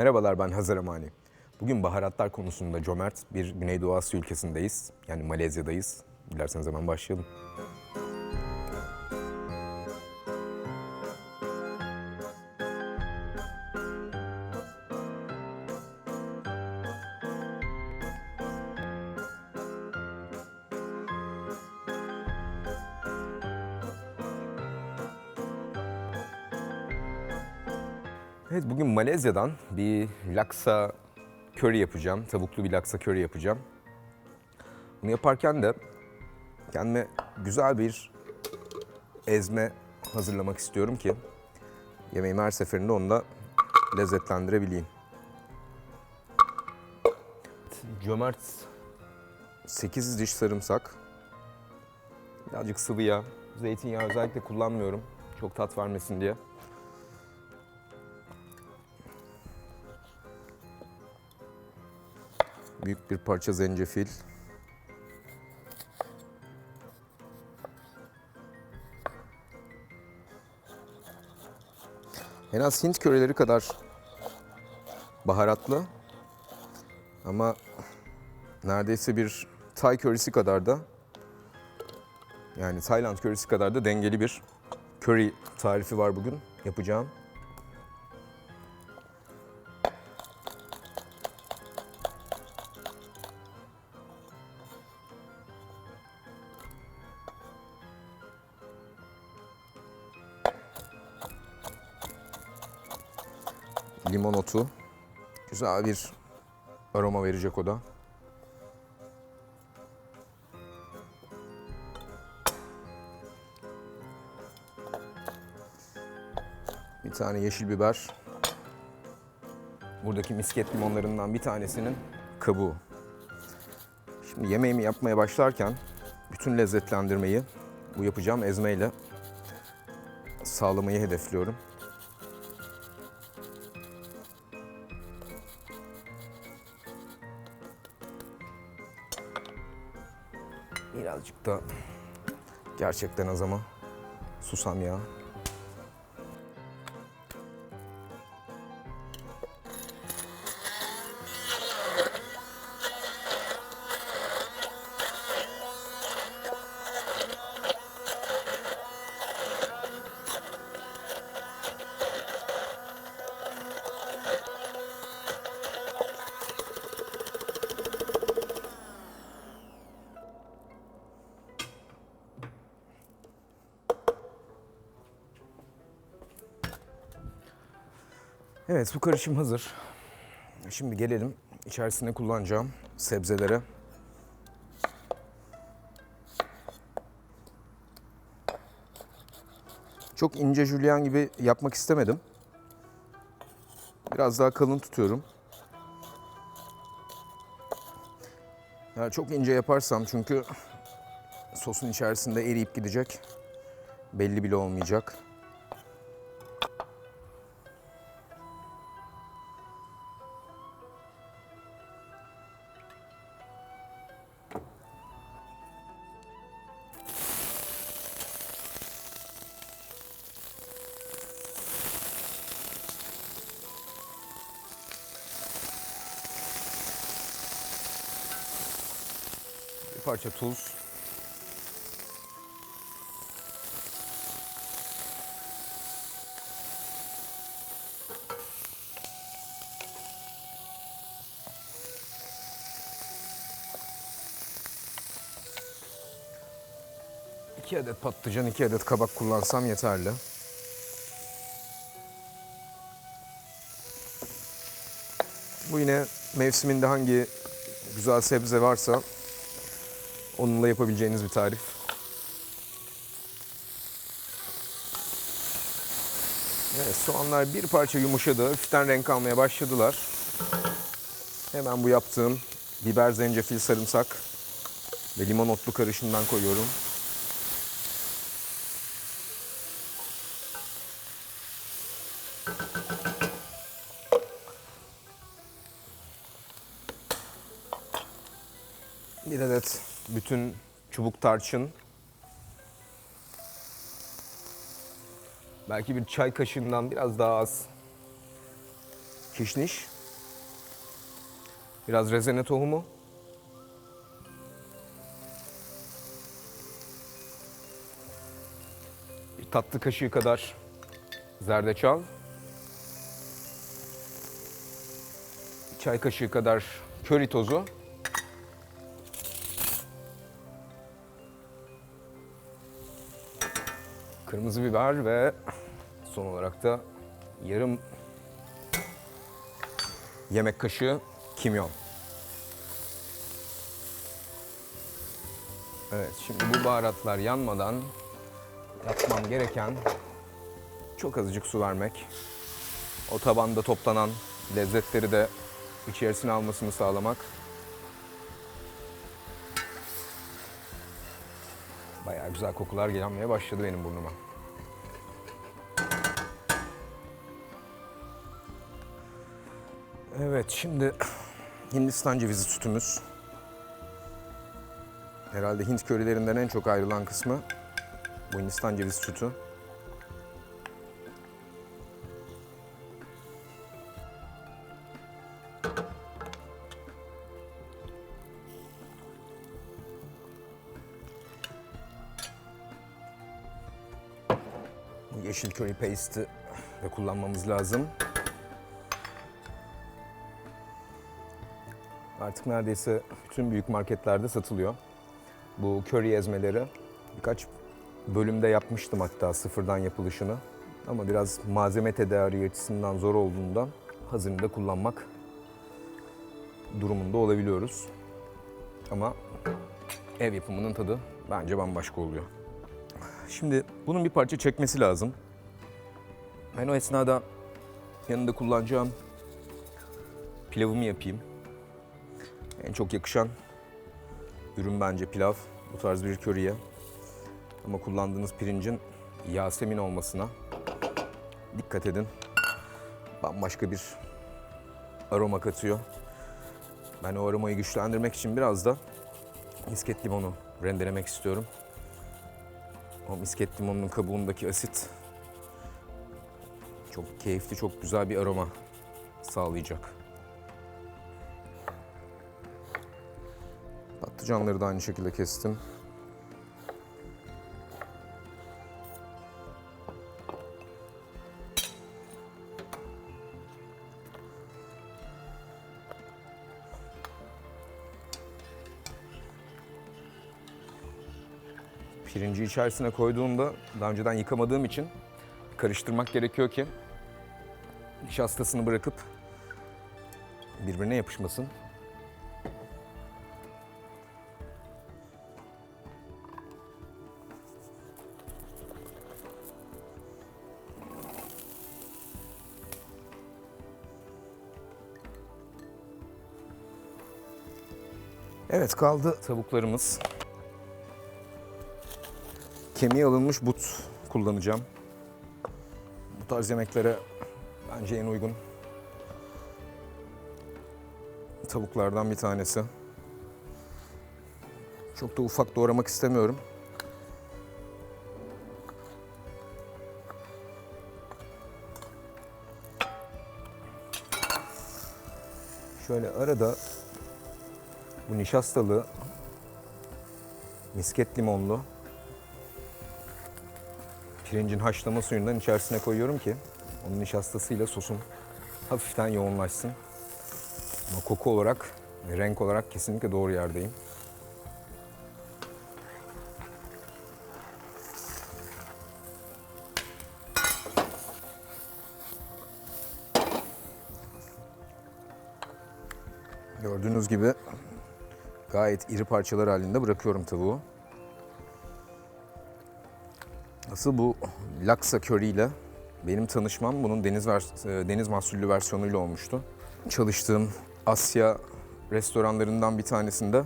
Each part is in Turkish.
Merhabalar ben Hazar Amani. Bugün baharatlar konusunda cömert bir Güneydoğu Asya ülkesindeyiz. Yani Malezya'dayız. Dilerseniz hemen başlayalım. Evet bugün Malezya'dan bir laksa curry yapacağım. Tavuklu bir laksa curry yapacağım. Bunu yaparken de kendime güzel bir ezme hazırlamak istiyorum ki yemeğimi her seferinde onunla lezzetlendirebileyim. Cömert 8 diş sarımsak. Birazcık sıvı yağ. Zeytinyağı özellikle kullanmıyorum. Çok tat vermesin diye. Büyük bir parça zencefil. En az Hint köreleri kadar baharatlı ama neredeyse bir Tay körisi kadar da yani Tayland körisi kadar da dengeli bir curry tarifi var bugün yapacağım. Güzel bir aroma verecek o da. Bir tane yeşil biber. Buradaki misket limonlarından bir tanesinin kabuğu. Şimdi yemeğimi yapmaya başlarken bütün lezzetlendirmeyi bu yapacağım ezmeyle sağlamayı hedefliyorum. Da gerçekten az ama susam ya. Evet bu karışım hazır. Şimdi gelelim içerisine kullanacağım sebzelere. Çok ince jülyen gibi yapmak istemedim. Biraz daha kalın tutuyorum. Yani çok ince yaparsam çünkü sosun içerisinde eriyip gidecek. Belli bile olmayacak. Parça tuz. İki adet patlıcan, iki adet kabak kullansam yeterli. Bu yine mevsiminde hangi güzel sebze varsa onunla yapabileceğiniz bir tarif. Evet soğanlar bir parça yumuşadı. Hafiften renk almaya başladılar. Hemen bu yaptığım biber, zencefil, sarımsak ve limon otlu karışımdan koyuyorum. Bir adet bütün çubuk tarçın. Belki bir çay kaşığından biraz daha az kişniş. Biraz rezene tohumu. Bir tatlı kaşığı kadar zerdeçal. Çay kaşığı kadar köri tozu. Kırmızı biber ve son olarak da yarım yemek kaşığı kimyon. Evet, şimdi bu baharatlar yanmadan yapmam gereken çok azıcık su vermek. O tabanda toplanan lezzetleri de içerisine almasını sağlamak. Güzel kokular gelmeye başladı benim burnuma. Evet şimdi Hindistan cevizi sütümüz. Herhalde Hint körilerinden en çok ayrılan kısmı bu Hindistan cevizi sütü. Yeşil köri paste'i de kullanmamız lazım. Artık neredeyse bütün büyük marketlerde satılıyor. Bu köri ezmeleri birkaç bölümde yapmıştım hatta sıfırdan yapılışını. Ama biraz malzeme tedariği açısından zor olduğundan hazırını da kullanmak durumunda olabiliyoruz. Ama ev yapımının tadı bence bambaşka oluyor. Şimdi bunun bir parça çekmesi lazım. Ben o esnada yanında kullanacağım pilavımı yapayım. En çok yakışan ürün bence pilav. Bu tarz bir köriye. Ama kullandığınız pirincin Yasemin olmasına dikkat edin. Bambaşka bir aroma katıyor. Ben o aromayı güçlendirmek için biraz da misket limonu rendelemek istiyorum. O misket limonunun kabuğundaki asit çok keyifli, çok güzel bir aroma sağlayacak. Patlıcanları da aynı şekilde kestim. Pirinci içerisine koyduğumda daha önceden yıkamadığım için karıştırmak gerekiyor ki nişastasını bırakıp birbirine yapışmasın. Evet kaldı tavuklarımız. Kemiği alınmış but kullanacağım. Bu tarz yemeklere bence en uygun tavuklardan bir tanesi. Çok da ufak doğramak istemiyorum. Şöyle arada bu nişastalı misket limonlu pirincin haşlama suyundan içerisine koyuyorum ki onun nişastasıyla sosum hafiften yoğunlaşsın. Ama koku olarak ve renk olarak kesinlikle doğru yerdeyim. Gördüğünüz gibi Gayet iri parçalar halinde bırakıyorum tavuğu. Asıl bu laksa köri ile benim tanışmam bunun deniz e, deniz mahsullü versiyonuyla olmuştu. Çalıştığım Asya restoranlarından bir tanesinde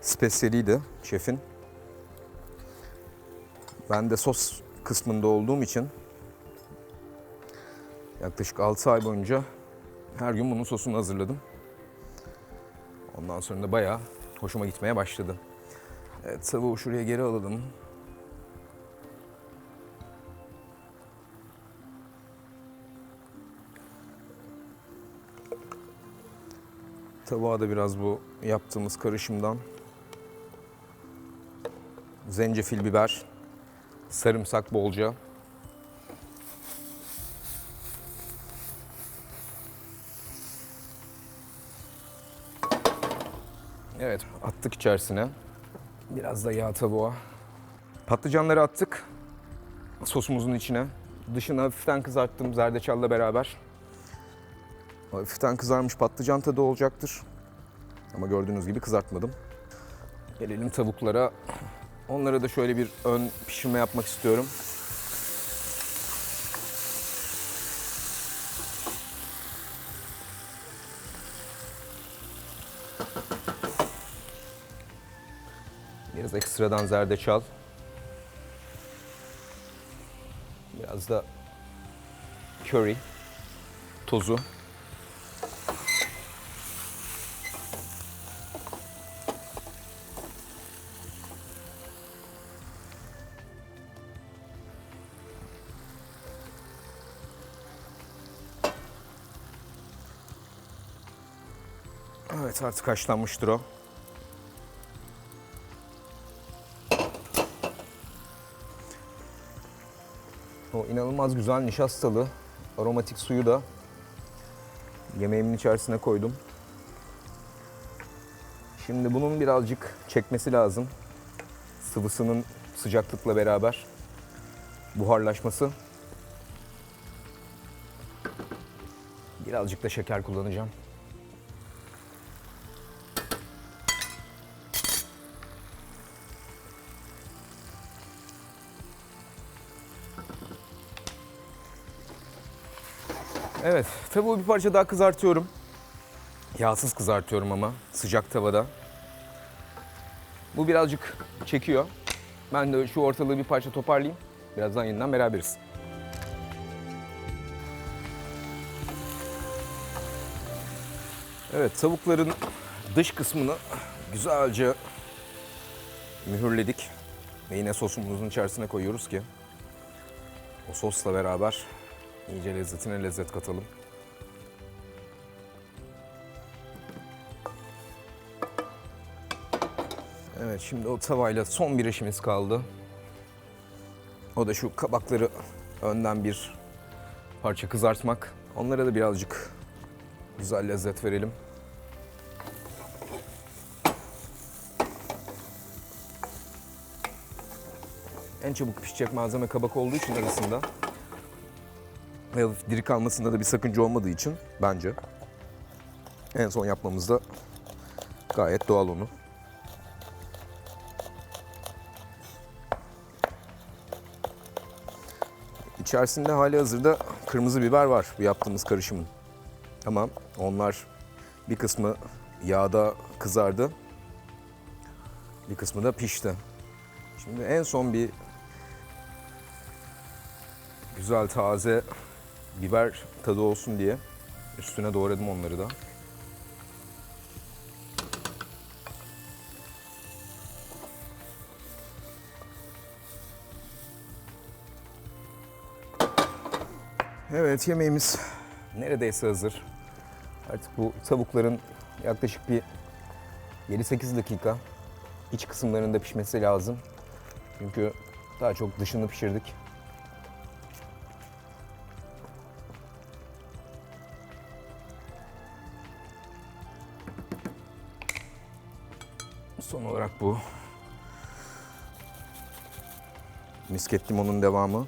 spesiyeliydi şefin. Ben de sos kısmında olduğum için yaklaşık 6 ay boyunca her gün bunun sosunu hazırladım. Ondan sonra da bayağı hoşuma gitmeye başladı. Evet, tavuğu şuraya geri alalım. Tavuğa da biraz bu yaptığımız karışımdan zencefil biber, sarımsak bolca. Evet, attık içerisine. Biraz da yağ tavuğa. Patlıcanları attık sosumuzun içine. Dışını hafiften kızarttım zerdeçalla beraber. Hafiften kızarmış patlıcan tadı olacaktır. Ama gördüğünüz gibi kızartmadım. Gelelim tavuklara. Onlara da şöyle bir ön pişirme yapmak istiyorum. Biraz ekstradan zerdeçal. Biraz da curry tozu. Evet artık haşlanmıştır o. O inanılmaz güzel nişastalı aromatik suyu da yemeğimin içerisine koydum. Şimdi bunun birazcık çekmesi lazım. Sıvısının sıcaklıkla beraber buharlaşması. Birazcık da şeker kullanacağım. Evet, tavuğu bir parça daha kızartıyorum. Yağsız kızartıyorum ama sıcak tavada. Bu birazcık çekiyor. Ben de şu ortalığı bir parça toparlayayım. Birazdan yeniden beraberiz. Evet, tavukların dış kısmını güzelce mühürledik. Ve yine sosumuzun içerisine koyuyoruz ki o sosla beraber iyice lezzetine lezzet katalım. Evet şimdi o tavayla son bir işimiz kaldı. O da şu kabakları önden bir parça kızartmak. Onlara da birazcık güzel lezzet verelim. En çabuk pişecek malzeme kabak olduğu için arasında diri kalmasında da bir sakınca olmadığı için bence en son yapmamızda gayet doğal onu. İçerisinde hali hazırda kırmızı biber var bu yaptığımız karışımın. Ama onlar bir kısmı yağda kızardı. Bir kısmı da pişti. Şimdi en son bir güzel taze biber tadı olsun diye üstüne doğradım onları da. Evet yemeğimiz neredeyse hazır. Artık bu tavukların yaklaşık bir 7-8 dakika iç kısımlarında pişmesi lazım. Çünkü daha çok dışını pişirdik. Misket limonun devamı.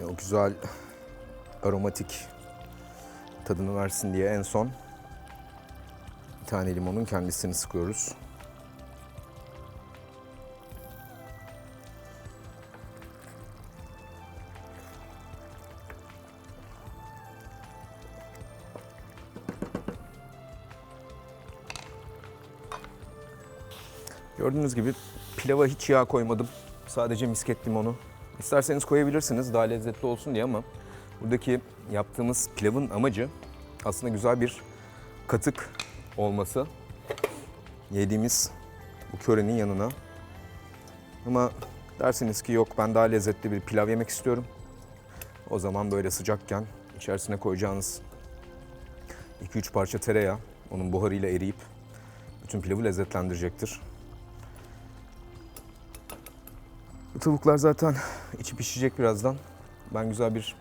E, o güzel aromatik tadını versin diye en son bir tane limonun kendisini sıkıyoruz. Gördüğünüz gibi pilava hiç yağ koymadım. Sadece misket limonu. İsterseniz koyabilirsiniz daha lezzetli olsun diye ama buradaki yaptığımız pilavın amacı aslında güzel bir katık olması. Yediğimiz bu körenin yanına. Ama dersiniz ki yok ben daha lezzetli bir pilav yemek istiyorum. O zaman böyle sıcakken içerisine koyacağınız 2-3 parça tereyağı onun buharıyla eriyip bütün pilavı lezzetlendirecektir. Tavuklar zaten içi pişecek birazdan. Ben güzel bir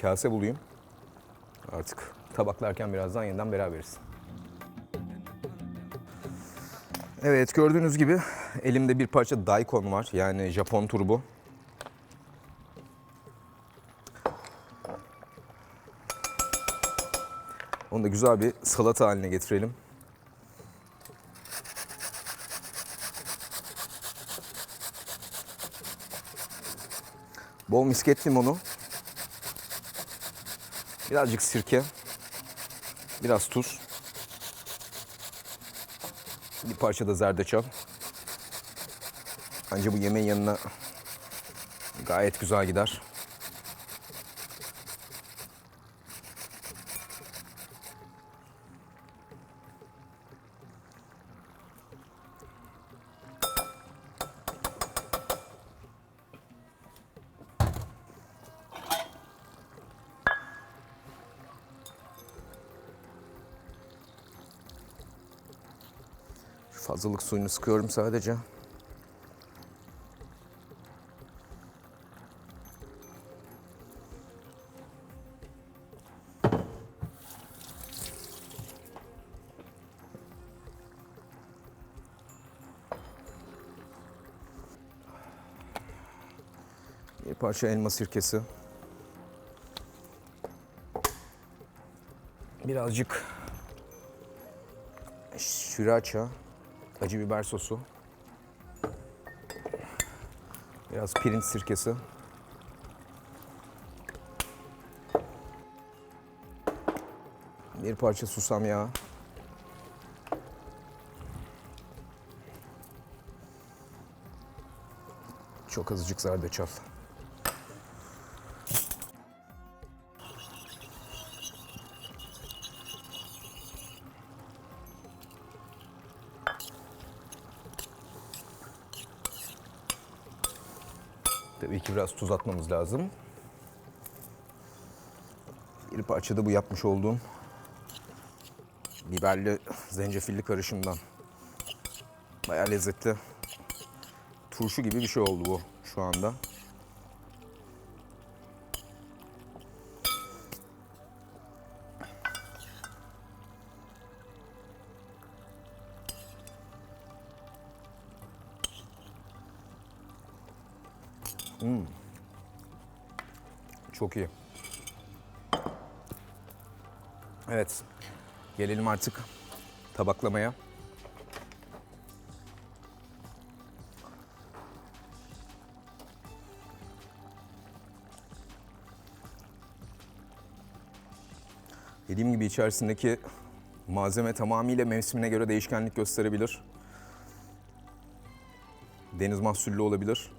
kase bulayım. Artık tabaklarken birazdan yeniden beraberiz. Evet gördüğünüz gibi elimde bir parça daikon var. Yani Japon turbu. Onu da güzel bir salata haline getirelim. Bol misket limonu. Birazcık sirke. Biraz tuz. Bir parça da zerdeçal. Bence bu yemeğin yanına gayet güzel gider. Fazlalık suyunu sıkıyorum sadece. Bir parça elma sirkesi. Birazcık sriracha, acı biber sosu. Biraz pirinç sirkesi. Bir parça susam yağı. Çok azıcık zerdeçal. Biraz tuz atmamız lazım. Bir parça da bu yapmış olduğum biberli zencefilli karışımdan. Bayağı lezzetli. Turşu gibi bir şey oldu bu şu anda. Çok iyi. Evet. Gelelim artık tabaklamaya. Dediğim gibi içerisindeki malzeme tamamıyla mevsimine göre değişkenlik gösterebilir. Deniz mahsullü olabilir.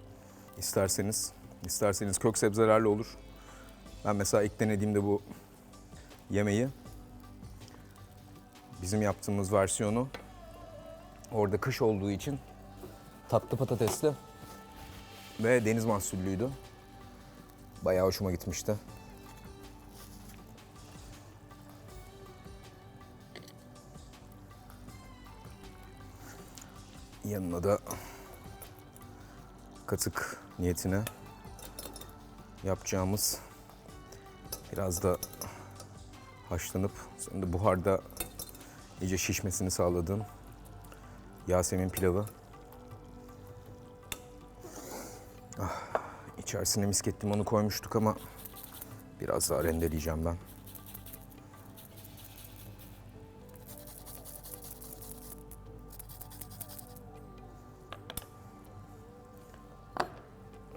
İsterseniz, isterseniz kök sebzelerle olur. Ben mesela ilk denediğimde bu yemeği bizim yaptığımız versiyonu orada kış olduğu için tatlı patatesli ve deniz mahsullüydü. Bayağı hoşuma gitmişti. Yanına da katık niyetine yapacağımız biraz da haşlanıp sonra da buharda iyice şişmesini sağladığım Yasemin pilavı. Ah, içerisine misket limonu koymuştuk ama Biraz daha rendeleyeceğim ben.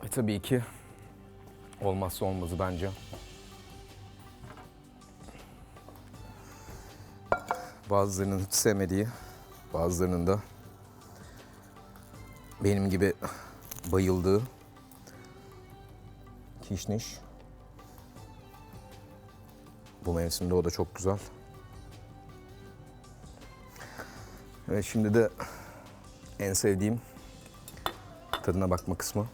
Ve tabii ki olmazsa olmazı bence. Bazılarının hiç sevmediği, bazılarının da benim gibi bayıldığı kişniş. Bu mevsimde o da çok güzel. Ve şimdi de en sevdiğim tadına bakma kısmı.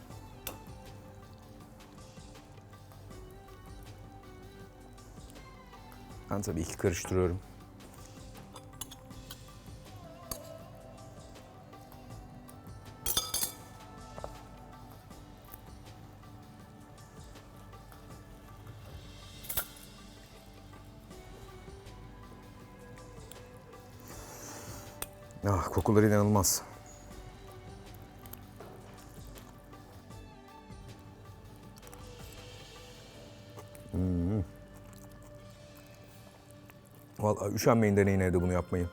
Ben tabii ki karıştırıyorum. Kokuları inanılmaz. Hmm. Vallahi üşenmeyin deneyin evde bunu yapmayı.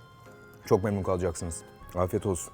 Çok memnun kalacaksınız. Afiyet olsun.